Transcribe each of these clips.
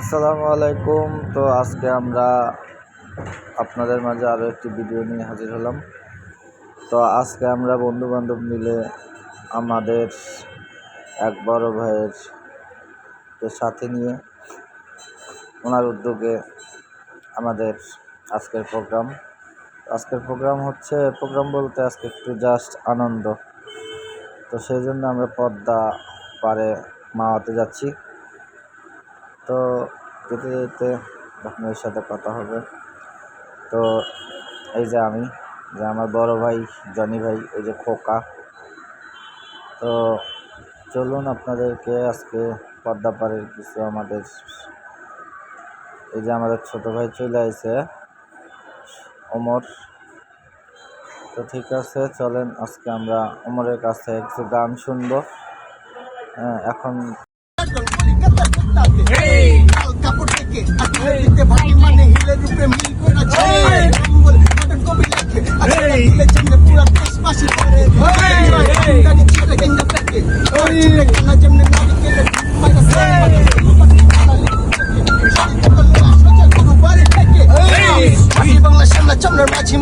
আসসালামু আলাইকুম। তো আজকে আমরা আপনাদের মাঝে আরও একটি ভিডিও নিয়ে হাজির হলাম। তো আজকে আমরা বন্ধু বান্ধব মিলে আমাদের এক বড় ভাইয়ের সাথে নিয়ে ওনার উদ্যোগে আমাদের আজকের প্রোগ্রাম আজকের প্রোগ্রাম হচ্ছে প্রোগ্রাম বলতে আজকে একটু জাস্ট আনন্দ। তো সেই জন্য আমরা পদ্মা পারে মাওয়াতে যাচ্ছি। তো যেতে যেতে আপনাদের সাথে কথা হবে। তো এই যে আমি যে আমার বড় ভাই জনি ভাই এই যে খোকা। তো চলুন আপনাদেরকে আজকে পদ্মাপাড়ের কিছু আমাদের এই যে আমাদের ছোট ভাই চলে আসছে ওমর। তো ঠিক আছে চলেন আজকে আমরা ওমরের কাছ কিছু গান শুনব। হ্যাঁ, এখন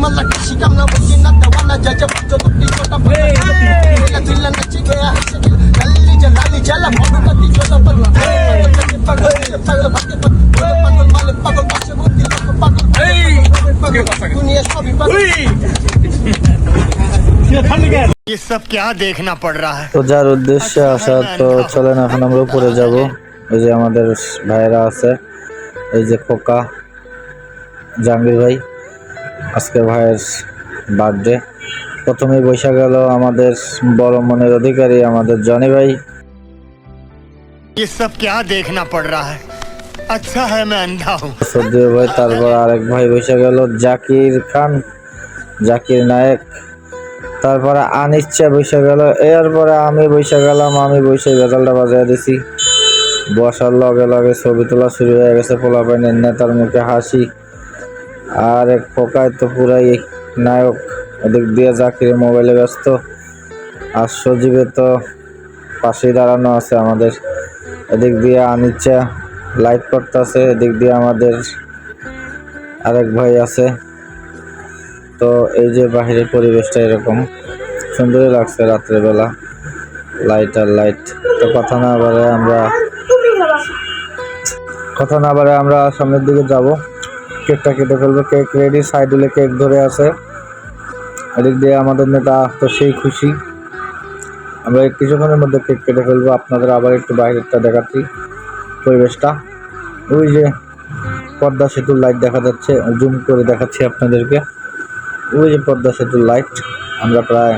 চন্দ্র মাঝি মাল্লা কৃষি কামনা বসি না দেওয়ানা যা যা যত ছোটা বড় দিল্লা নাচি গয়া হাসে লালি যা লালি জ্বালা ভব কাটি জ্বালা পাগল পাগল পাগল ভাগে পাগল মালে পাগল পাশে বুদ্ধি লোক পাগল পাগল দুনিয়া সবই পাগল ये सब क्या देखना पड़ रहा है তো যার উদ্দেশ্যে আসা তো চলেন এখন আমরা উপরে যাব এই যে আমাদের ভাইয়েরা আছে এই যে খোকা জাহাঙ্গীর ভাই আজকে ভাইয়ের বার্থডে প্রথমেই বৈশা গেল আমাদের বড় মনের অধিকারী আমাদের জনি ভাই ये सब क्या देखना पड़ रहा है अच्छा है मैं अंधा हूँ সর্দিও ভাই তারপর আরেক ভাই বৈশা গেল জাকির খান জাকির নায়েক তারপরে আনিচ্ছা বৈশা গেল এরপরে আমি বৈশা গেলাম আমি বৈশে বেতালটা বাজায় দিছি বসার লগে লগে ছবি তোলা শুরু হয়ে গেছে পোলাপাইনের নেতার মুখে হাসি আর এক ফোকায় তো পুরাই নায়ক। এদিক দিয়ে জাকিরের মোবাইলে ব্যস্ত। আর সজীবে তো পাশেই দাঁড়ানো আছে আমাদের। এদিক দিয়ে আনিচ্ছা লাইট করতেছে, এদিক দিয়ে আমাদের আরেক ভাই আছে। তো এই যে বাহিরের পরিবেশটা এরকম। সুন্দরই লাগছে রাত্রেবেলা। লাইট আর লাইট তো কথা না বারে আমরা কথা না বারে আমরা সামনের দিকে যাব। কেকটা কেটে ফেলব। কেক রেডি সাইডুলে কেক ধরে আছে। এদিক দিয়ে আমাদের নেতা তো সেই খুশি। আমরা কিছুক্ষণের মধ্যে কেক কেটে ফেলব। আপনাদের আবার একটু বাইরেরটা দেখাচ্ছি পরিবেশটা। ওই যে পদ্মা সেতুর লাইট দেখা যাচ্ছে। জুম করে দেখাচ্ছি আপনাদেরকে। ওই যে পদ্মা সেতুর লাইট আমরা প্রায়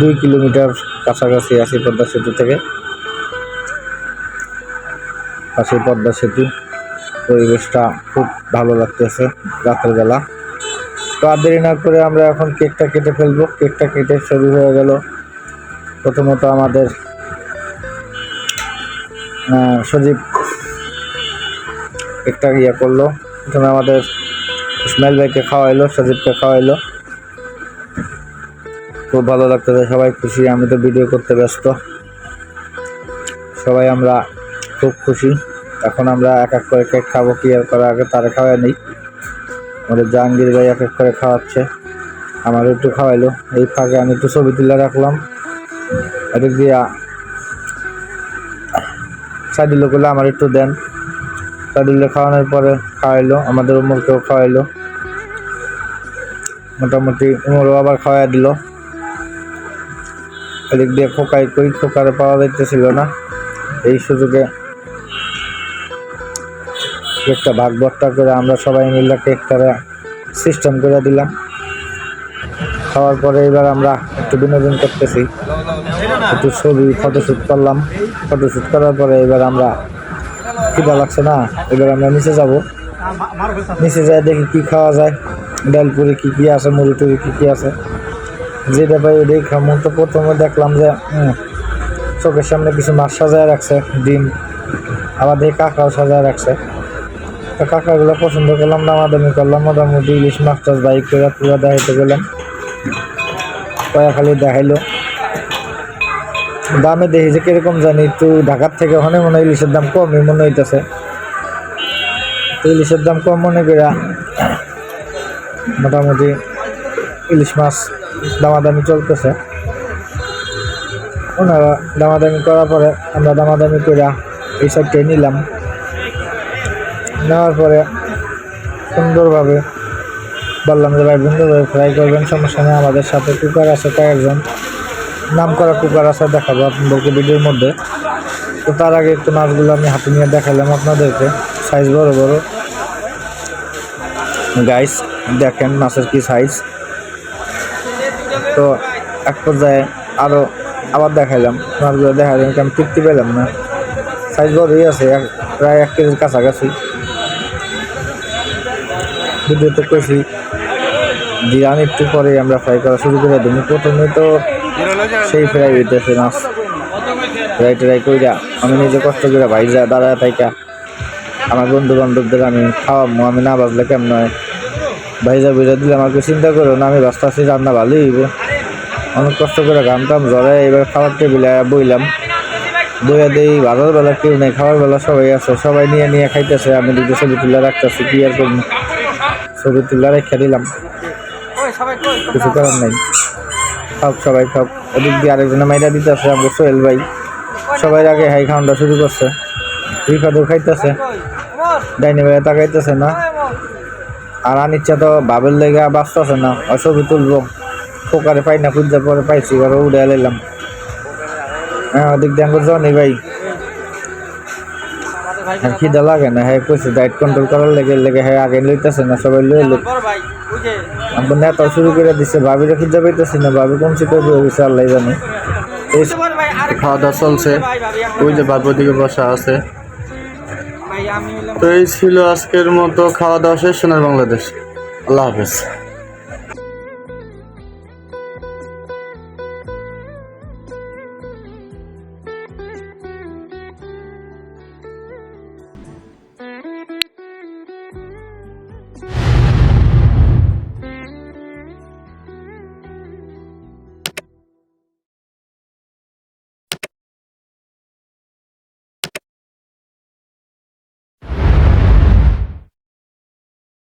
দুই কিলোমিটার কাছাকাছি আছি পদ্মা সেতু থেকে। পাশে পদ্মা সেতু। পরিবেশটা খুব ভালো লাগতেছে রাতের বেলা। তো আর দেরি না করে আমরা এখন কেকটা কেটে ফেলব। কেকটা কেটে শুরু হয়ে গেল। প্রথমত আমাদের সজীব কেকটা ইয়ে করল। প্রথমে আমাদের ইসমাইল ভাইকে খাওয়াইলো, সজীবকে খাওয়াইলো। খুব ভালো লাগতেছে, সবাই খুশি। আমি তো ভিডিও করতে ব্যস্ত। সবাই আমরা খুব খুশি। এখন আমরা এক এক করে কেক খাব, কি আর করার আগে তারা খাওয়াই নেই। আমাদের জাহাঙ্গীর ভাই এক এক করে খাওয়াচ্ছে। আমারও একটু খাওয়াইলো। এই ফাঁকে আমি একটু ছবি তুলে রাখলাম। এদিক দিয়ে সাইডুল্লো করলে আমার একটু দেন। সাইডুল্লো খাওয়ানোর পরে খাওয়াইলো, আমাদের উমরকেও খাওয়াইলো। মোটামুটি উমরও আবার খাওয়াই দিল। এদিক দিয়ে খোকাই কই, খোকারে পাওয়া যাইতেছিল না। এই সুযোগে কেকটা ভাগ বট্টা করে আমরা সবাই মিলে কেকটা সিস্টেম করে দিলাম। খাওয়ার পরে এবার আমরা একটু বিনোদন করতেছি। একটু ছবি ফটোশ্যুট করলাম। ফটোশ্যুট করার পরে এবার আমরা খিদা লাগছে না? এবার আমরা নিচে যাব। নিচে যাই দেখি কি খাওয়া যায়। ডাল পুরি কি কি আছে মুড়ি টুড়ি কি কি আছে। যেটা পাই ওটাই খামো। তো প্রথমে দেখলাম যে চোখের সামনে কিছু মাছ সাজায় রাখছে, ডিম। আবার দেখি কাঁকড়াও সাজায় রাখছে। তো পছন্দ করলাম, দামাদামি করলাম, মোটামুটি ইলিশ মাছ টাছ বাইক করে পুরো দেখাইতে গেলাম। কয়া খালি দেখাইলো। দামে দেখি যে কীরকম জানি, একটু ঢাকার থেকে ওখানে মনে হয় ইলিশের দাম কমই মনে হইতেছে। তো ইলিশের দাম কম মনে করা মোটামুটি ইলিশ মাছ দামাদামি চলতেছে। ওনারা দামাদামি করার পরে আমরা দামাদামি করে এই সাইডটাই নিলাম। নেওয়ার পরে সুন্দরভাবে বললাম যে, ভাই, সুন্দরভাবে ফ্রাই করবেন, সমস্যা নেই, আমাদের সাথে কুকার আছে কয়েকজন। নাম করা কুকার আছে, দেখাবো আপনাদেরকে ভিডিওর মধ্যে। তো তার আগে একটু মাছগুলো আমি হাতে নিয়ে দেখালাম আপনাদেরকে। সাইজ বড় বড়। গাইস দেখেন মাছের কি সাইজ তো এক পর্যায়ে আরও আবার দেখাইলাম মাছগুলো দেখাইলাম, কিন্তু আমি তৃপ্তি পেলাম না। সাইজ বড়ই আছে প্রায় এক কেজির কাছাকাছি। ভিডিওতে কইছি জিরান একটু পরে আমরা ফ্রাই করা শুরু করে দিই প্রথমে তো সেই ফ্রাই হইতেছে মাছ। ফ্রাই ট্রাই কইরা আমি নিজে কষ্ট করে ভাইজা দাঁড়ায় থাইকা। আমার বন্ধু বান্ধবদের আমি খাওয়াবো আমি না বাজলে কেমন হয়? ভাইজা বুঝা দিলে আমাকে চিন্তা করো না, আমি বাঁচতে রান্না ভালোই হইব। অনেক কষ্ট করে ঘামটাম জ্বরে এবার খাবার টেবিলে বইলাম। বইয়া দেই ভালোর বেলা কেউ নেই খাবার বেলা সবাই আছে, সবাই নিয়ে নিয়ে খাইতেছে। আমি দুটো ছবি তুলে রাখতেছি, কি আর করব? ছবি তুলে রেখে দিলাম। কিছু করার নাই। খাও সবাই খাও। ওদিক দিয়ে আরেকজনে মাইরা দিতেছে আমাকে সোহেল ভাই। সবাই আগে হাই খাওয়ানটা শুরু করছে। রিফাদও খাইতেছে। ডাইনি ভাই তাকাইতেছে না। আর আনিচ্ছা তো বাবের লেগে বাঁচতেছে না। আর ছবি তুলবো। পোকারে পাই না খুঁজতে পরে পাইছি এবার উড়ে এলাম হ্যাঁ ওদিক দিয়ে জনি ভাই। আর খিদা লাগে না হ্যাঁ কইছে ডায়েট কন্ট্রোল করার লেগে লেগে হ্যাঁ আগে লইতেছে না সবাই লই। লোক আমার নেতা শুরু করে দিছে ভাবিরে খুঁজে পাইতেছি না ভাবি কোন চিতে হয়ে গেছে আল্লাহ জানে। এই খাওয়া দাওয়া চলছে। ওই যে বাবু দিকে বসা আছে। তো এই ছিল আজকের মতো খাওয়া দাওয়া শেষ সোনার বাংলাদেশ। আল্লাহ হাফেজ।